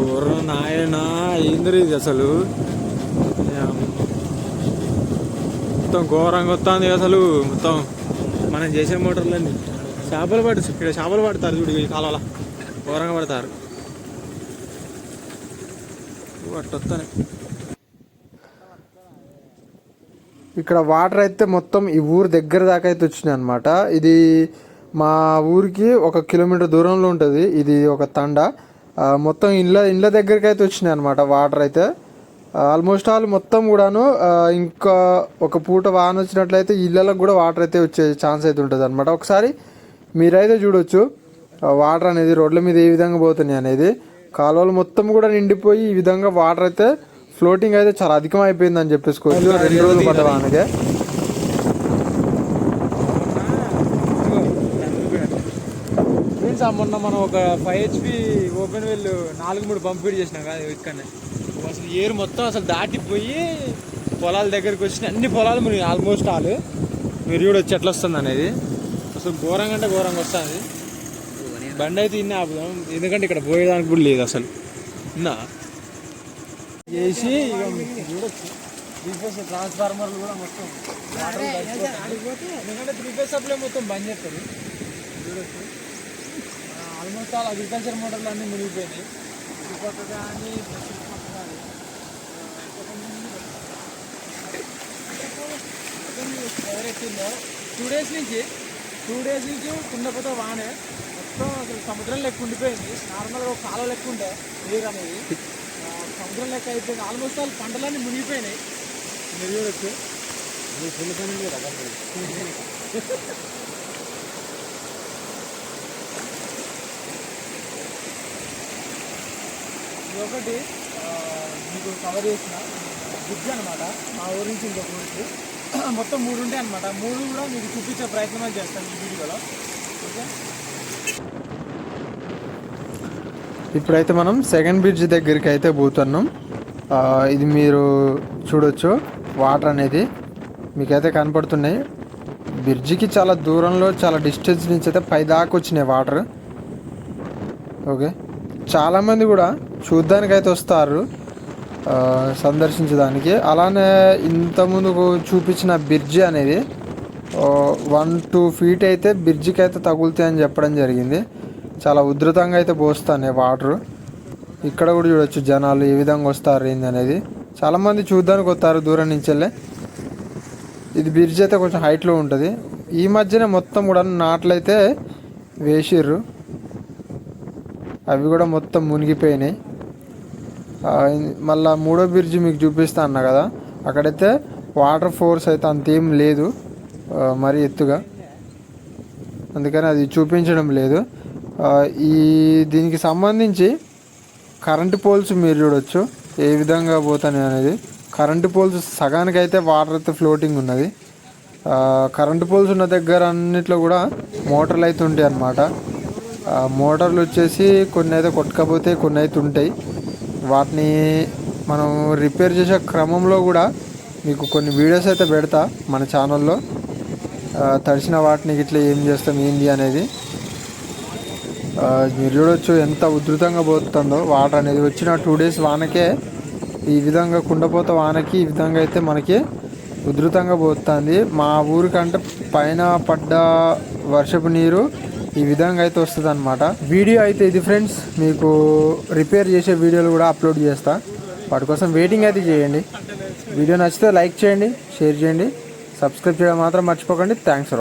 ఊర్ర నాయన ఏందిరి ఇది అసలు? మొత్తం ఘోరంగా వస్తుంది అసలు. మొత్తం మనం చేసే మోటార్లన్నీ. చేపలు పడు ఇక్కడ చేపలు పడతారు చూడు ఈ కాలువల ఘోరంగా పడతారు. అట్టొస్తానే ఇక్కడ వాటర్ అయితే మొత్తం ఈ ఊరు దగ్గర దాకా అయితే వచ్చినాయి అనమాట ఇది మా ఊరికి ఒక కిలోమీటర్ దూరంలో ఉంటుంది. ఇది ఒక తండ. మొత్తం ఇండ్ల ఇండ్ల దగ్గరికి అయితే వచ్చినాయి అనమాట వాటర్ అయితే. ఆల్మోస్ట్ ఆల్ మొత్తం కూడాను ఇంకా ఒక పూట వాన వచ్చినట్లయితే ఇళ్ళలకు కూడా వాటర్ అయితే వచ్చే ఛాన్స్ అయితే ఉంటుంది అనమాట ఒకసారి మీరైతే చూడొచ్చు వాటర్ అనేది రోడ్ల మీద ఏ విధంగా పోతున్నాయి అనేది. కాలువలు మొత్తం కూడా నిండిపోయి ఈ విధంగా వాటర్ అయితే ఫ్లోటింగ్ అయితే చాలా అధికం అయిపోయింది అని చెప్పేసుకోవచ్చు రెండు రోజులు పడ్డ వానకే ఫ్రెండ్స్ మొన్న మనం ఒక ఫైవ్ హెచ్పి ఓపెన్ వెల్ నాలుగు మూడు పంపిణీ చేసినాం కదా ఇక్కడనే. అసలు ఏరు మొత్తం అసలు దాటిపోయి పొలాల దగ్గరికి వచ్చిన అన్ని పొలాలు మీరు ఆల్మోస్ట్ ఆల్ మీరు చూడొచ్చు ఎట్లా వస్తుంది అనేది. అసలు ఘోరంగా అంటే ఘోరంగా వస్తుంది. బండి అయితే ఇన్న ఆపుదాం. ఎందుకంటే ఇక్కడ పోయేదానికి కూడా లేదు అసలు. ఇన్నా? చేసి చూడొచ్చు. త్రీ ఫేస్ ట్రాన్స్ఫార్మర్లు కూడా మొత్తం. ఎందుకంటే త్రీ ఫేస్ సప్లై మొత్తం బంద్ చేస్తుంది చూడొచ్చు. ఆల్మోస్ట్ ఆల్ అగ్రికల్చర్ మోటార్లు అన్నీ మునిగిపోయినాయి. ఇటుపక్క కానీ ఎవరెక్కిందో టూ డేస్ నుంచి టూ డేస్ నుంచి కుండపోతే వానే. మొత్తం అసలు సముద్రం లెక్క ఉండిపోయింది. నార్మల్గా ఒక కాలువ లెక్క ఉండే నీరు అనేది. సముద్రం లెక్క అయిపోయింది ఆల్మోస్ట్ ఆల్ పంటలన్నీ మునిగిపోయినాయి. మీరు చూడొచ్చు. పని ఇది ఒకటి మీకు కవర్ చేసిన బ్రిడ్జ్ అనమాట మా ఊరి నుంచి ఇంకొక ఊరికి మొత్తం మూడు ఉంటాయి అనమాట మూడు కూడా మీకు చూపించే ప్రయత్నం చేస్తాను ఈ వీడియోలో. ఓకే? ఇప్పుడైతే మనం సెకండ్ బ్రిడ్జ్ దగ్గరికి అయితే పోతున్నాం ఇది మీరు చూడొచ్చు. వాటర్ అనేది మీకైతే కనపడుతున్నాయి. బ్రిడ్జికి చాలా దూరంలో చాలా డిస్టెన్స్ నుంచి అయితే పైదాకా వచ్చినాయి వాటర్ ఓకే చాలామంది కూడా చూడ్డానికి అయితే వస్తారు సందర్శించడానికి. అలానే ఇంతకుముందు చూపించిన బ్రిడ్జి అనేది వన్ టూ ఫీట్ అయితే బ్రిడ్జికి అయితే తగులుతాయని చెప్పడం జరిగింది. చాలా ఉధృతంగా అయితే పోస్తాయి వాటర్. ఇక్కడ కూడా చూడొచ్చు జనాలు ఏ విధంగా వస్తారు ఏంది అనేది. చాలామంది చూడ్డానికి వస్తారు దూరం నుంచి వెళ్ళే ఇది బ్రిడ్జ్ అయితే కొంచెం హైట్లో ఉంటుంది. ఈ మధ్యనే మొత్తం కూడా నాట్లు అయితే వేసిర్రు. అవి కూడా మొత్తం మునిగిపోయినాయి. మళ్ళా మూడో బ్రిడ్జ్ మీకు చూపిస్తా అన్న కదా. అక్కడైతే వాటర్ ఫోర్స్ అయితే అంతేం లేదు. మరి మరీ ఎత్తుగా. అందుకని అది చూపించడం లేదు. ఈ దీనికి సంబంధించి కరెంటు పోల్స్ మీరు చూడొచ్చు. ఏ విధంగా పోతాయి అనేది. కరెంటు పోల్స్ సగానికి అయితే వాటర్ అయితే ఫ్లోటింగ్ ఉన్నది. కరెంటు పోల్స్ ఉన్న దగ్గర అన్నిట్లో కూడా మోటార్లు అయితే ఉంటాయి అన్నమాట. మోటార్లు వచ్చేసి కొన్ని అయితే కొట్టుకపోతే కొన్ని అయితే ఉంటాయి. వాటిని మనం రిపేర్ చేసే క్రమంలో కూడా మీకు కొన్ని వీడియోస్ అయితే పెడతా మన ఛానల్లో. తడిసిన వాటిని ఇట్లా ఏం చేస్తాం ఏంది అనేది. మీరు చూడొచ్చు ఎంత ఉధృతంగా పోతుందో. వాటర్ అనేది వచ్చిన టూ డేస్ వానకే ఈ విధంగా కుండపోత వానకి ఈ విధంగా అయితే మనకి ఉధృతంగా పోతుంది. మా ఊరికంటే పైన పడ్డ వర్షపు నీరు ఈ విధంగా అయితే వస్తుంది అనమాట వీడియో అయితే ఇది ఫ్రెండ్స్ మీకు రిపేర్ చేసే వీడియోలు కూడా అప్లోడ్ చేస్తా. వాటి కోసం వెయిటింగ్ అయితే చేయండి. వీడియో నచ్చితే లైక్ చేయండి షేర్ చేయండి. సబ్స్క్రైబ్ చేయడం మాత్రం మర్చిపోకండి. థ్యాంక్స్